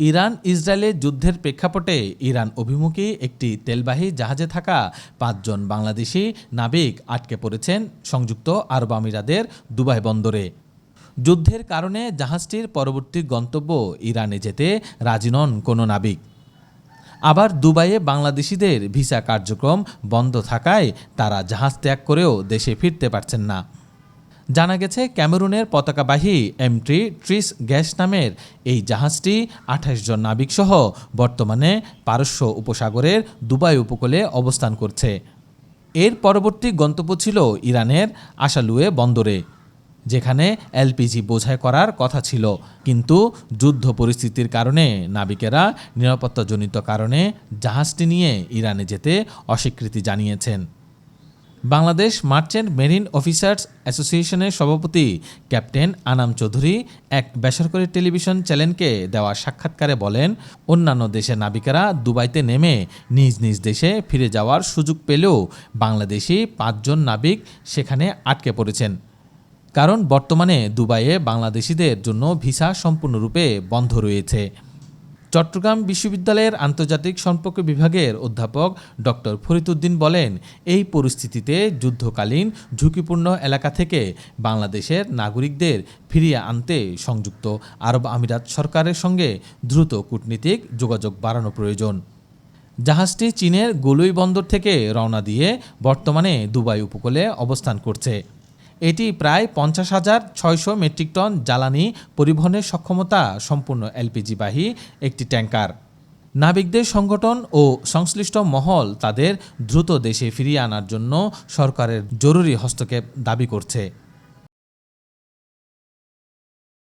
Iran ইসরায়েলের যুদ্ধের প্রেক্ষাপটে ইরান অভিমুখী একটি তেলবাহী জাহাজে থাকা পাঁচজন বাংলাদেশি নাবিক আটকে পড়েছেন সংযুক্ত আরব আমিরাদের দুবাই বন্দরে। যুদ্ধের কারণে জাহাজটির পরবর্তী গন্তব্য ইরানে যেতে রাজি নন কোনো নাবিক। আবার দুবাইয়ে বাংলাদেশিদের ভিসা কার্যক্রম বন্ধ থাকায় তারা জাহাজ ত্যাগ করেও দেশে ফিরতে পারছেন না। জানা গেছে ক্যামেরুনের পতাকাবাহী এমটি ট্রিস গ্যাস নামের এই জাহাজটি আঠাশ জন নাবিকসহ বর্তমানে পারস্য উপসাগরের দুবাই উপকূলে অবস্থান করছে। এর পরবর্তী গন্তব্য ছিল ইরানের আশালুয়ে বন্দরে, যেখানে এলপিজি বোঝাই করার কথা ছিল। কিন্তু যুদ্ধ পরিস্থিতির কারণে নাবিকেরা নিরাপত্তাজনিত কারণে জাহাজটি নিয়ে ইরানে যেতে অস্বীকৃতি জানিয়েছেন। বাংলাদেশ মার্চেন্ট মেরিন অফিসার্স অ্যাসোসিয়েশনের সভাপতি ক্যাপ্টেন আনাম চৌধুরী এক বেসরকারি টেলিভিশন চ্যানেলকে দেওয়া সাক্ষাৎকারে বলেন, অন্যান্য দেশের নাবিকেরা দুবাইতে নেমে নিজ নিজ দেশে ফিরে যাওয়ার সুযোগ পেলেও বাংলাদেশি পাঁচজন নাবিক সেখানে আটকে পড়েছেন। কারণ বর্তমানে দুবাইয়ে বাংলাদেশিদের জন্য ভিসা সম্পূর্ণরূপে বন্ধ রয়েছে। চট্টগ্রাম বিশ্ববিদ্যালয়ের আন্তর্জাতিক সম্পর্ক বিভাগের অধ্যাপক ডক্টর ফরিদুদ্দিন বলেন, এই পরিস্থিতিতে যুদ্ধকালীন ঝুঁকিপূর্ণ এলাকা থেকে বাংলাদেশের নাগরিকদের ফিরিয়ে আনতে সংযুক্ত আরব আমিরাত সরকারের সঙ্গে দ্রুত কূটনীতিক যোগাযোগ বাড়ানো প্রয়োজন। জাহাজটি চীনের গোলুই বন্দর থেকে রওনা দিয়ে বর্তমানে দুবাই উপকূলে অবস্থান করছে। এটি প্রায় পঞ্চাশ হাজার ছয়শো মেট্রিক টন জ্বালানি পরিবহনের সক্ষমতা সম্পূর্ণ এলপিজিবাহী একটি ট্যাঙ্কার। নাবিকদের সংগঠন ও সংশ্লিষ্ট মহল তাদের দ্রুত দেশে ফিরিয়ে আনার জন্য সরকারের জরুরি হস্তক্ষেপ দাবি করছে।